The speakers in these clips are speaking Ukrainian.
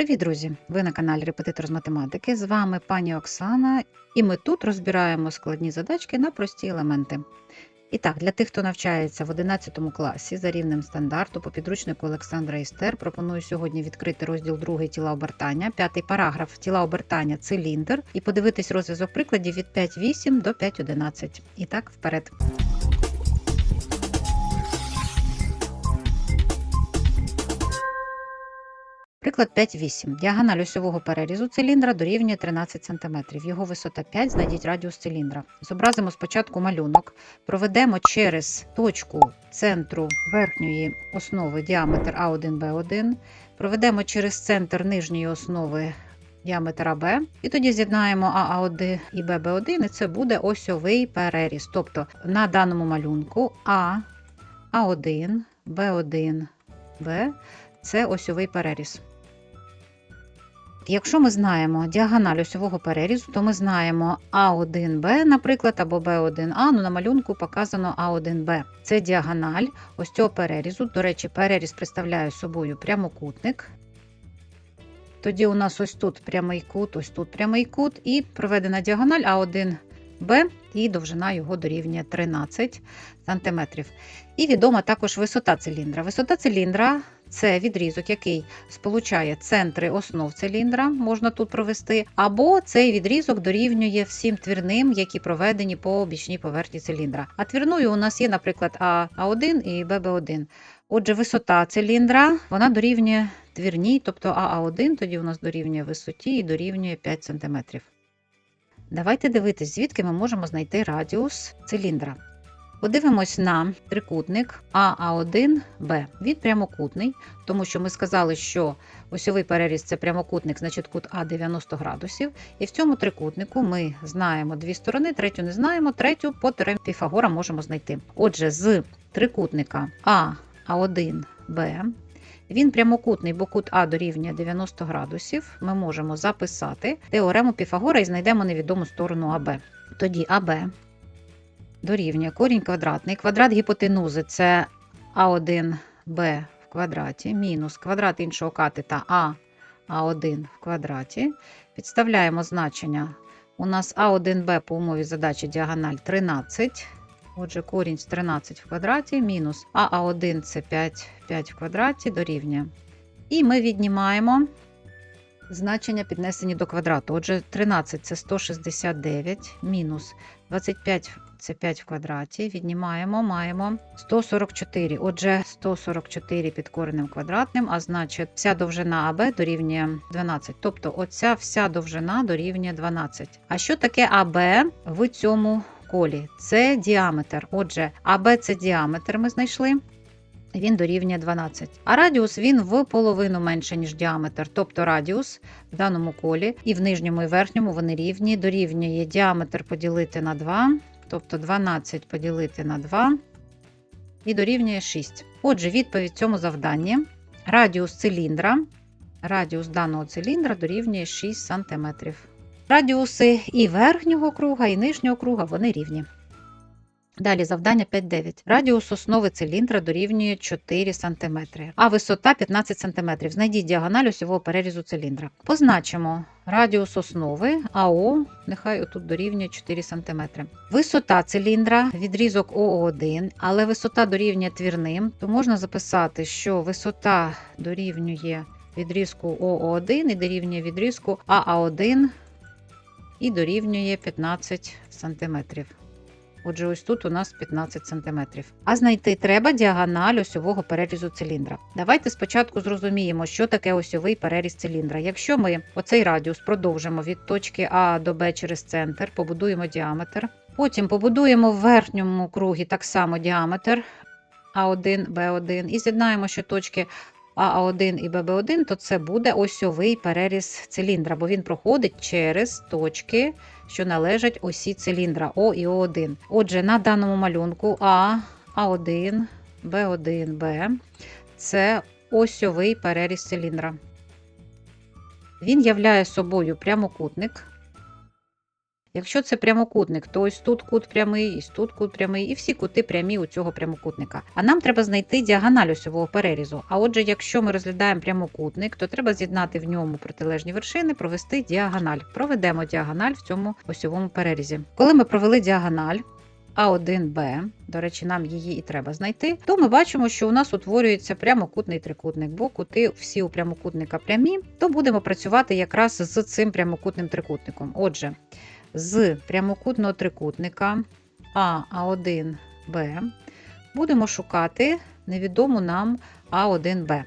Привіт, друзі! Ви на каналі Репетитор з математики. З вами пані Оксана, і ми тут розбираємо складні задачки на прості елементи. І так, для тих, хто навчається в 11 класі за рівнем стандарту по підручнику Олександра Істер, пропоную сьогодні відкрити розділ 2 тіла обертання, п'ятий параграф тіла обертання циліндр і подивитись розв'язок прикладів від 5.8 до 5.11. І так, вперед. Приклад 5.8. Діагональ осьового перерізу циліндра дорівнює 13 см. Його висота 5, знайдіть радіус циліндра. Зобразимо спочатку малюнок, проведемо через точку центру верхньої основи діаметр А1Б1, проведемо через центр нижньої основи діаметр АБ, і тоді з'єднаємо АА1 і ББ1, і це буде осьовий переріз. Тобто на даному малюнку А, А1, Б1, Б це осьовий переріз. Якщо ми знаємо діагональ осьового перерізу, то ми знаємо А1Б, наприклад, або Б1А, ну на малюнку показано А1Б. Це діагональ ось цього перерізу. До речі, переріз представляє собою прямокутник. Тоді у нас ось тут прямий кут, ось тут прямий кут, і проведена діагональ А1Б, і довжина його дорівнює 13 см. І відома також висота циліндра. Висота циліндра це відрізок, який сполучає центри основ циліндра, можна тут провести, або цей відрізок дорівнює всім твірним, які проведені по бічній поверхні циліндра. А твірною у нас є, наприклад, А1 і ББ1. Отже, висота циліндра вона дорівнює твірній, тобто АА1, тоді у нас дорівнює висоті і дорівнює 5 см. Давайте дивитись, звідки ми можемо знайти радіус циліндра. Подивимось на трикутник АА1Б. Він прямокутний, тому що ми сказали, що осьовий переріз це прямокутник, значить кут А 90 градусів. І в цьому трикутнику ми знаємо дві сторони, третю не знаємо, третю по теоремі Піфагора можемо знайти. Отже, з трикутника АА1Б. Він прямокутний, бо кут А дорівнює 90 градусів. Ми можемо записати теорему Піфагора і знайдемо невідому сторону АБ. Тоді АБ дорівнює корінь квадратний. Квадрат гіпотенузи це А1Б в квадраті, мінус квадрат іншого катета А А1 в квадраті. Підставляємо значення. У нас А1Б по умові задачі діагональ 13. Отже, корінь з 13 в квадраті, мінус АА1 це 5, 5 в квадраті дорівнює. І ми віднімаємо значення піднесені до квадрату. Отже, 13 це 169, мінус 25 це 5 в квадраті. Віднімаємо, маємо 144. Отже, 144 під коренем квадратним, а значить, вся довжина АБ дорівнює 12. Тобто, оця вся довжина дорівнює 12. А що таке АБ в цьому колі? Це діаметр. Отже, АБ це діаметр, ми знайшли. Він дорівнює 12. А радіус він в половину менше, ніж діаметр. Тобто радіус в даному колі і в нижньому і верхньому вони рівні. Дорівнює діаметр поділити на 2, тобто 12 поділити на 2 і дорівнює 6. Отже, відповідь цьому завданні. Радіус циліндра, радіус даного циліндра дорівнює 6 см. Радіуси і верхнього круга, і нижнього круга вони рівні. Далі завдання 5.9. Радіус основи циліндра дорівнює 4 см, а висота 15 см. Знайдіть діагональ осьового перерізу циліндра. Позначимо радіус основи АО, нехай отут дорівнює 4 см. Висота циліндра, відрізок ОО1, але висота дорівнює твірним, то можна записати, що висота дорівнює відрізку ОО1 і дорівнює відрізку АА1 і дорівнює 15 см. Отже, ось тут у нас 15 см. А знайти треба діагональ осьового перерізу циліндра. Давайте спочатку зрозуміємо, що таке осьовий переріз циліндра. Якщо ми оцей радіус продовжимо від точки А до Б через центр, побудуємо діаметр. Потім побудуємо в верхньому кругі так само діаметр А1, Б1 і з'єднаємо, що точки АА1 і ББ1, то це буде осьовий переріз циліндра, бо він проходить через точки, що належать осі циліндра О і О1. Отже, на даному малюнку А, А1, Б1, Б це осьовий переріз циліндра. Він являє собою прямокутник. Якщо це прямокутник, то ось тут кут прямий, ось тут кут прямий, і всі кути прямі у цього прямокутника. А нам треба знайти діагональ осьового перерізу. А отже, якщо ми розглядаємо прямокутник, то треба з'єднати в ньому протилежні вершини, провести діагональ. Проведемо діагональ в цьому осьовому перерізі. Коли ми провели діагональ, а1Б, до речі, нам її і треба знайти, то ми бачимо, що у нас утворюється прямокутний трикутник, бо кути всі у прямокутника прямі, то будемо працювати якраз з цим прямокутним трикутником. Отже, з прямокутного трикутника А, А1Б будемо шукати невідому нам А1Б.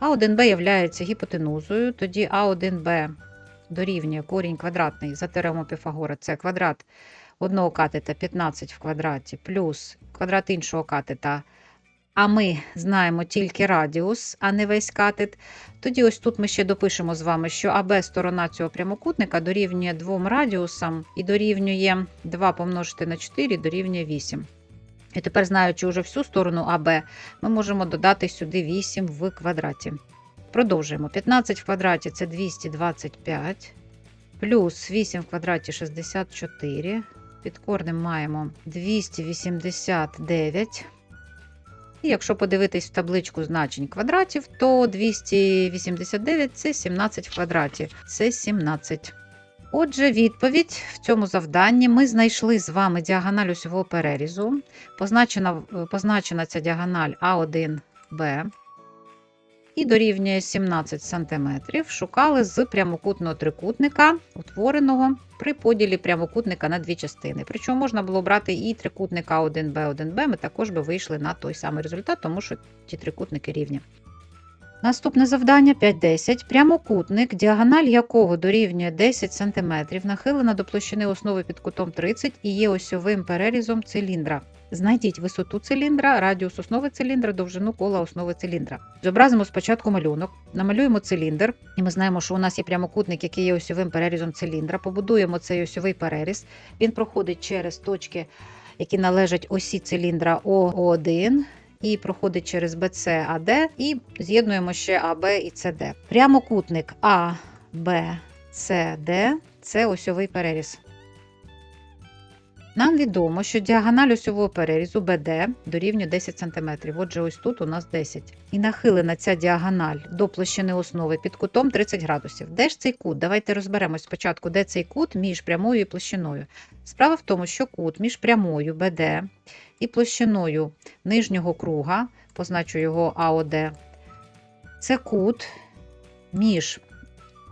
А1Б є гіпотенузою, тоді А1Б дорівнює корінь квадратний за теоремою Піфагора, це квадрат одного катета 15 в квадраті плюс квадрат іншого катета. А ми знаємо тільки радіус, а не весь катет. Тоді ось тут ми ще допишемо з вами, що АБ сторона цього прямокутника дорівнює двом радіусам і дорівнює 2 помножити на 4 дорівнює 8. І тепер, знаючи вже всю сторону АБ, ми можемо додати сюди 8 в квадраті. Продовжуємо. 15 в квадраті це 225, плюс 8 в квадраті 64. Під корнем маємо 289. І якщо подивитись в табличку значень квадратів, то 289 це 17 в квадраті. Це 17. Отже, відповідь в цьому завданні ми знайшли з вами діагональ усього перерізу. Позначена, позначена ця діагональ А1Б і дорівнює 17 см. Шукали з прямокутного трикутника, утвореного при поділі прямокутника на дві частини. Причому можна було брати і трикутник А1Б, 1Б, ми також би вийшли на той самий результат, тому що ті трикутники рівні. Наступне завдання 5.10. Прямокутник, діагональ якого дорівнює 10 см, нахилена до площини основи під кутом 30 і є осьовим перерізом циліндра. Знайдіть висоту циліндра, радіус основи циліндра, довжину кола основи циліндра. Зобразимо спочатку малюнок, намалюємо циліндр, і ми знаємо, що у нас є прямокутник, який є осьовим перерізом циліндра. Побудуємо цей осьовий переріз. Він проходить через точки, які належать осі циліндра О1 і проходить через BC, AD, і з'єднуємо ще АБ і СД. Прямокутник А, Б, С, Д це осьовий переріз. Нам відомо, що діагональ осьового перерізу BD дорівнює 10 см. Отже, ось тут у нас 10. І нахилена ця діагональ до площини основи під кутом 30 градусів. Де ж цей кут? Давайте розберемось спочатку, де цей кут між прямою і площиною. Справа в тому, що кут між прямою BD і площиною нижнього круга, позначу його АОД, це кут між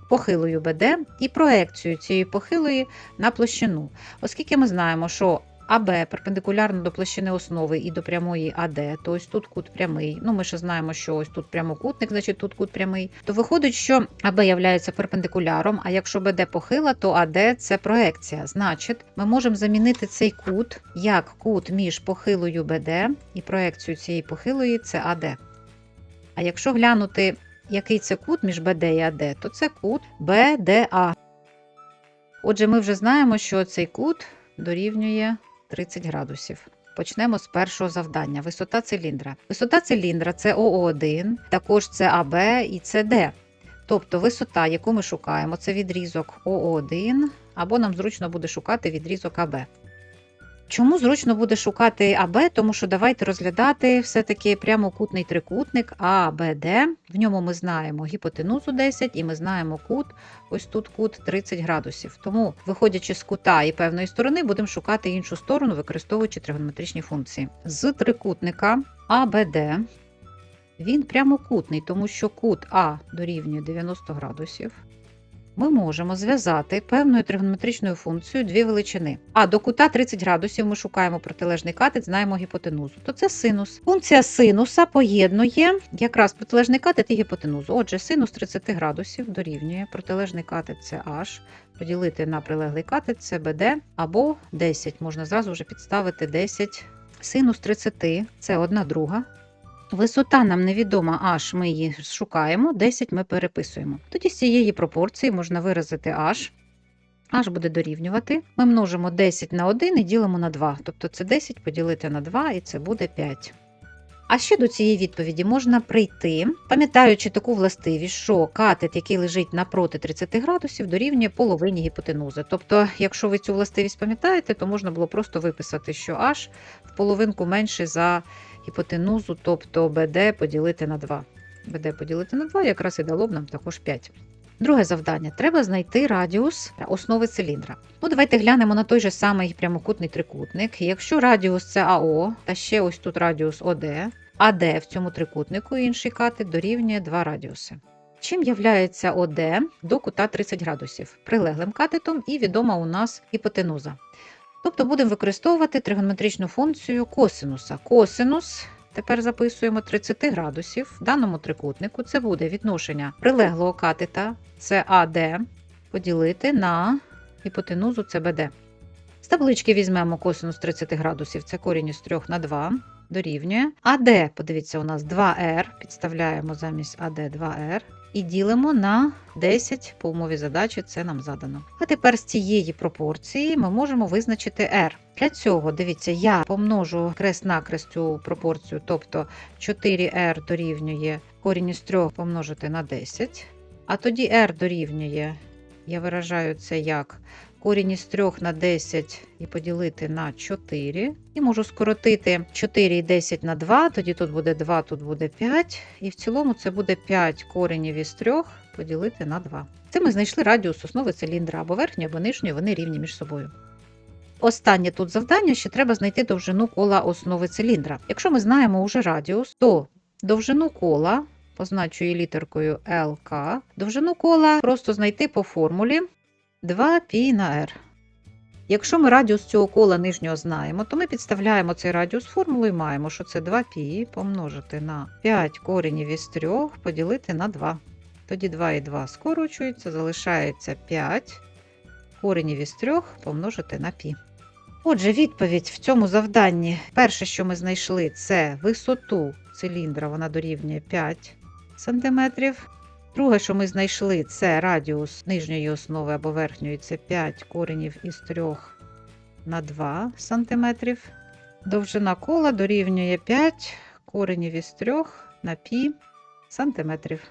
похилою БД і проекцією цієї похилої на площину. Оскільки ми знаємо, що АБ перпендикулярно до площини основи і до прямої АД, то ось тут кут прямий. Ну, ми ще знаємо, що ось тут прямокутник, значить тут кут прямий. То виходить, що АБ є перпендикуляром, а якщо БД похила, то АД це проекція. Значить, ми можемо замінити цей кут як кут між похилою БД і проекцією цієї похилої це АД. А якщо глянути який це кут між БД і АД, то це кут БДА. Отже, ми вже знаємо, що цей кут дорівнює 30 градусів. Почнемо з першого завдання: висота циліндра. Висота циліндра це ОО1, також це АБ і СД. Тобто висота, яку ми шукаємо, це відрізок ОО1, або нам зручно буде шукати відрізок АБ. Чому зручно буде шукати АБ? Тому що давайте розглядати все-таки прямокутний трикутник АБД. В ньому ми знаємо гіпотенузу 10 і ми знаємо кут, ось тут кут 30 градусів. Тому, виходячи з кута і певної сторони, будемо шукати іншу сторону, використовуючи тригонометричні функції. З трикутника АБД він прямокутний, тому що кут А дорівнює 90 градусів ми можемо зв'язати певною тригонометричною функцією дві величини. А до кута 30 градусів ми шукаємо протилежний катет, знаємо гіпотенузу. То це синус. Функція синуса поєднує якраз протилежний катет і гіпотенузу. Отже, синус 30 градусів дорівнює протилежний катет це H, поділити на прилеглий катет це BD, або 10. Можна зразу вже підставити 10. Синус 30 це 1 друга. Висота нам невідома h, ми її шукаємо, 10 ми переписуємо. Тоді з цієї пропорції можна виразити h. h буде дорівнювати. Ми множимо 10 на 1 і ділимо на 2. Тобто це 10 поділити на 2, і це буде 5. А ще до цієї відповіді можна прийти, пам'ятаючи таку властивість, що катет, який лежить напроти 30 градусів, дорівнює половині гіпотенузи. Тобто, якщо ви цю властивість пам'ятаєте, то можна було просто виписати, що h в половинку менше за гіпотенузу, тобто BD поділити на 2. BD поділити на 2 якраз і дало б нам також 5. Друге завдання треба знайти радіус основи циліндра. Ну, давайте глянемо на той же самий прямокутний трикутник. Якщо радіус це АО, та ще ось тут радіус ОД, АД в цьому трикутнику інший катет дорівнює 2 радіуси. Чим являється ОД до кута 30 градусів? Прилеглим катетом і відома у нас гіпотенуза. Тобто будемо використовувати тригонометричну функцію косинуса. Косинус Тепер записуємо 30 градусів. В даному трикутнику це буде відношення прилеглого катета, CAD поділити на гіпотенузу CBD. З таблички візьмемо косинус 30 градусів, це корінь із 3 на 2, дорівнює. АД, подивіться, у нас 2R, підставляємо замість АД 2R. І ділимо на 10 по умові задачі, це нам задано. А тепер з цієї пропорції ми можемо визначити R. Для цього, дивіться, я помножу крест-накрест цю пропорцію, тобто 4R дорівнює корінь із 3 помножити на 10. А тоді R дорівнює, я виражаю це як корінь із 3 на 10 і поділити на 4. І можу скоротити 4 і 10 на 2, тоді тут буде 2, тут буде 5. І в цілому це буде 5 коренів із 3 поділити на 2. Це ми знайшли радіус основи циліндра або верхньої, або нижньої, вони рівні між собою. Останнє тут завдання ще треба знайти довжину кола основи циліндра. Якщо ми знаємо уже радіус, то довжину кола, позначую її літеркою ЛК, довжину кола просто знайти по формулі 2π на r. Якщо ми радіус цього кола нижнього знаємо, то ми підставляємо цей радіус формулу і маємо, що це 2π помножити на 5 коренів із 3 поділити на 2. Тоді 2 і 2 скорочуються, залишається 5 коренів із 3 помножити на π. Отже, відповідь в цьому завданні. Перше, що ми знайшли, це висоту циліндра, вона дорівнює 5 см. Друге, що ми знайшли, це радіус нижньої основи або верхньої, це 5 коренів із 3 на 2 см. Довжина кола дорівнює 5 коренів із 3 на пі сантиметрів.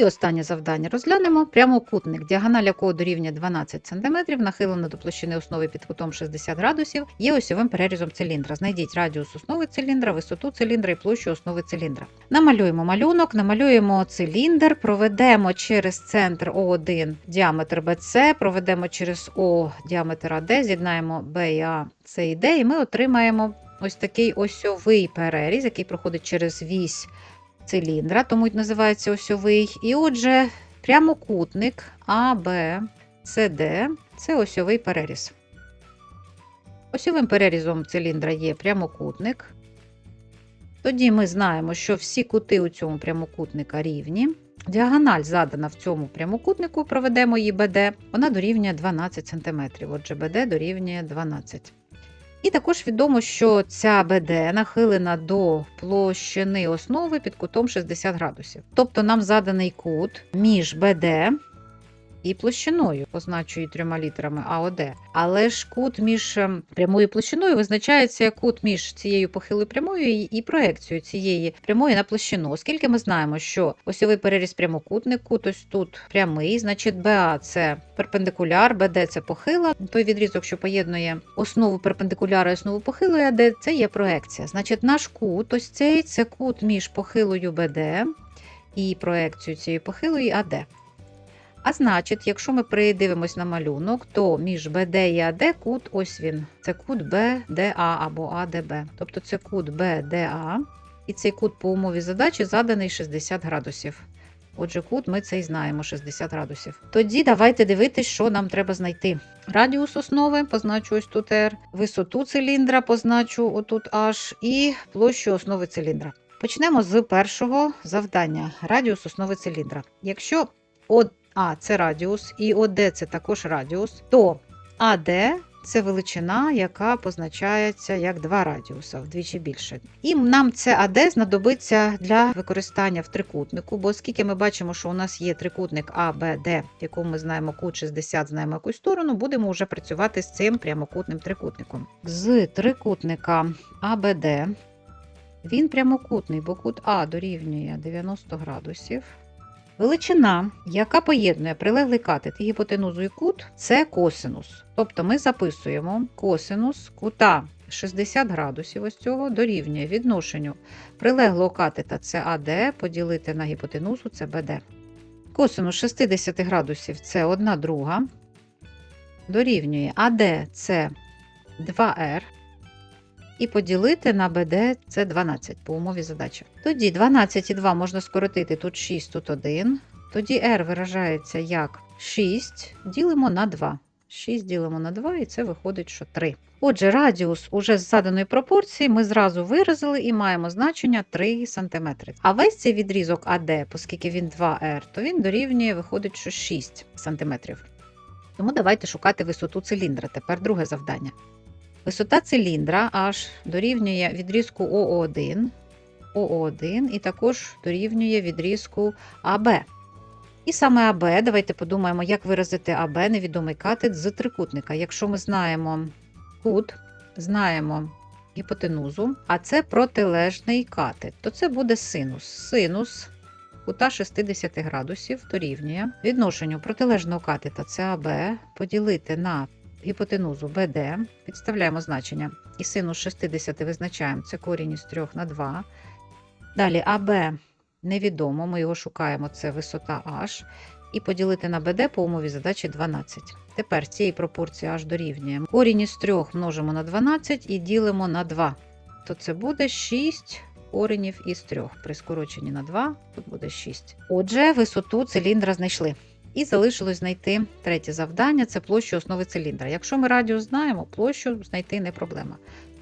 І останнє завдання розглянемо. Прямокутник, діагональ якого дорівнює 12 см, нахилено до площини основи під кутом 60 градусів, є осьовим перерізом циліндра. Знайдіть радіус основи циліндра, висоту циліндра і площу основи циліндра. Намалюємо малюнок, намалюємо циліндр, проведемо через центр О1 діаметр BC, проведемо через О діаметр АД, з'єднаємо Б і А, С і Д, і ми отримаємо ось такий осьовий переріз, який проходить через вісь циліндра, тому й називається осьовий. І отже, прямокутник СД це осьовий переріз. Осьовим перерізом циліндра є прямокутник. Тоді ми знаємо, що всі кути у цьому прямокутника рівні. Діагональ задана в цьому прямокутнику, проведемо її БД, вона дорівнює 12 см. Отже, БД дорівнює 12 і також відомо, що ця БД нахилена до площини основи під кутом 60 градусів. Тобто нам заданий кут між БД і площиною, позначую трьома літерами АОД. Але ж кут між ем, прямою площиною визначається як кут між цією похилою прямою і проекцією цієї прямої на площину, оскільки ми знаємо, що осьовий переріз прямокутник, кут ось тут прямий, значить БА це перпендикуляр, БД це похила. Той відрізок, що поєднує основу перпендикуляра і основу похилої АД, це є проекція. Значить, наш кут ось цей це кут між похилою БД і проекцією цієї похилої АД. А значить, якщо ми придивимось на малюнок, то між БД і АД кут ось він. Це кут БДА або АДБ. Тобто це кут БДА, і цей кут по умові задачі заданий 60 градусів. Отже, кут ми цей знаємо 60 градусів. Тоді давайте дивитись, що нам треба знайти. Радіус основи, позначу ось тут R, висоту циліндра, позначу отут H, і площу основи циліндра. Почнемо з першого завдання радіус основи циліндра. Якщо от а це радіус, і ОД це також радіус, то АД це величина, яка позначається як два радіуса, вдвічі більше. І нам це АД знадобиться для використання в трикутнику, бо оскільки ми бачимо, що у нас є трикутник АБД, в якому ми знаємо кут 60, знаємо якусь сторону, будемо вже працювати з цим прямокутним трикутником. З трикутника АБД Він прямокутний, бо кут А дорівнює 90 градусів. Величина, яка поєднує прилеглий катет і гіпотенузу і кут, це косинус. Тобто ми записуємо косинус кута 60 градусів ось цього дорівнює відношенню прилеглого катета це АД поділити на гіпотенузу це БД. Косинус 60 градусів це 1 друга. Дорівнює АД це 2R. І поділити на БД це 12 по умові задачі. Тоді 12 і 2 можна скоротити тут 6, тут 1. Тоді R виражається як 6, ділимо на 2. 6 ділимо на 2, і це виходить, що 3. Отже, радіус уже з заданої пропорції ми зразу виразили і маємо значення 3 см. А весь цей відрізок АД, оскільки він 2R, то він дорівнює, виходить, що 6 см. Тому давайте шукати висоту циліндра. Тепер друге завдання. Висота циліндра аж дорівнює відрізку ОО1, ОО1 і також дорівнює відрізку АБ. І саме АБ, давайте подумаємо, як виразити АБ невідомий катет з трикутника. Якщо ми знаємо кут, знаємо гіпотенузу, а це протилежний катет, то це буде синус. Синус кута 60 градусів дорівнює відношенню протилежного катета це АБ поділити на гіпотенузу БД, підставляємо значення. І синус 60 визначаємо, це корінь із 3 на 2. Далі АБ невідомо, ми його шукаємо, це висота H. І поділити на БД по умові задачі 12. Тепер цієї пропорції H дорівнює. Корінь із 3 множимо на 12 і ділимо на 2. То це буде 6 коренів із 3. При скороченні на 2 тут буде 6. Отже, висоту циліндра знайшли. І залишилось знайти третє завдання це площу основи циліндра. Якщо ми радіус знаємо, площу знайти не проблема.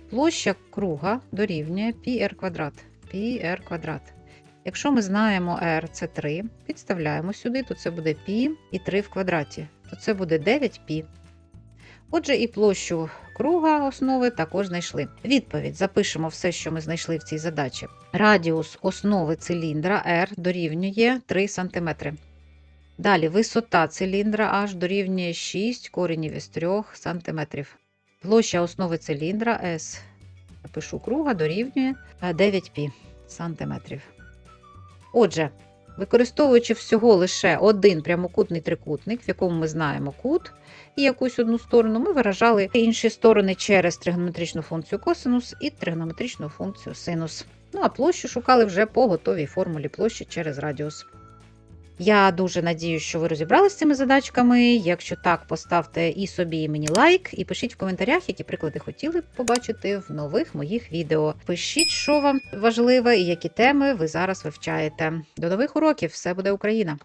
Площа круга дорівнює πr квадрат. πr квадрат. Якщо ми знаємо r це 3, підставляємо сюди, то це буде π і 3 в квадраті, то це буде 9π. Отже, і площу круга основи також знайшли. Відповідь: запишемо все, що ми знайшли в цій задачі. Радіус основи циліндра r дорівнює 3 см. Далі висота циліндра H дорівнює 6 коренів із 3 см. Площа основи циліндра S, пишу круга, дорівнює 9 π сантиметрів. Отже, використовуючи всього лише один прямокутний трикутник, в якому ми знаємо кут і якусь одну сторону, ми виражали інші сторони через тригонометричну функцію косинус і тригонометричну функцію синус. Ну а площу шукали вже по готовій формулі площі через радіус. Я дуже надію, що ви розібралися з цими задачками. Якщо так, поставте і собі, і мені лайк, і пишіть в коментарях, які приклади хотіли б побачити в нових моїх відео. Пишіть, що вам важливе і які теми ви зараз вивчаєте. До нових уроків! Все буде Україна!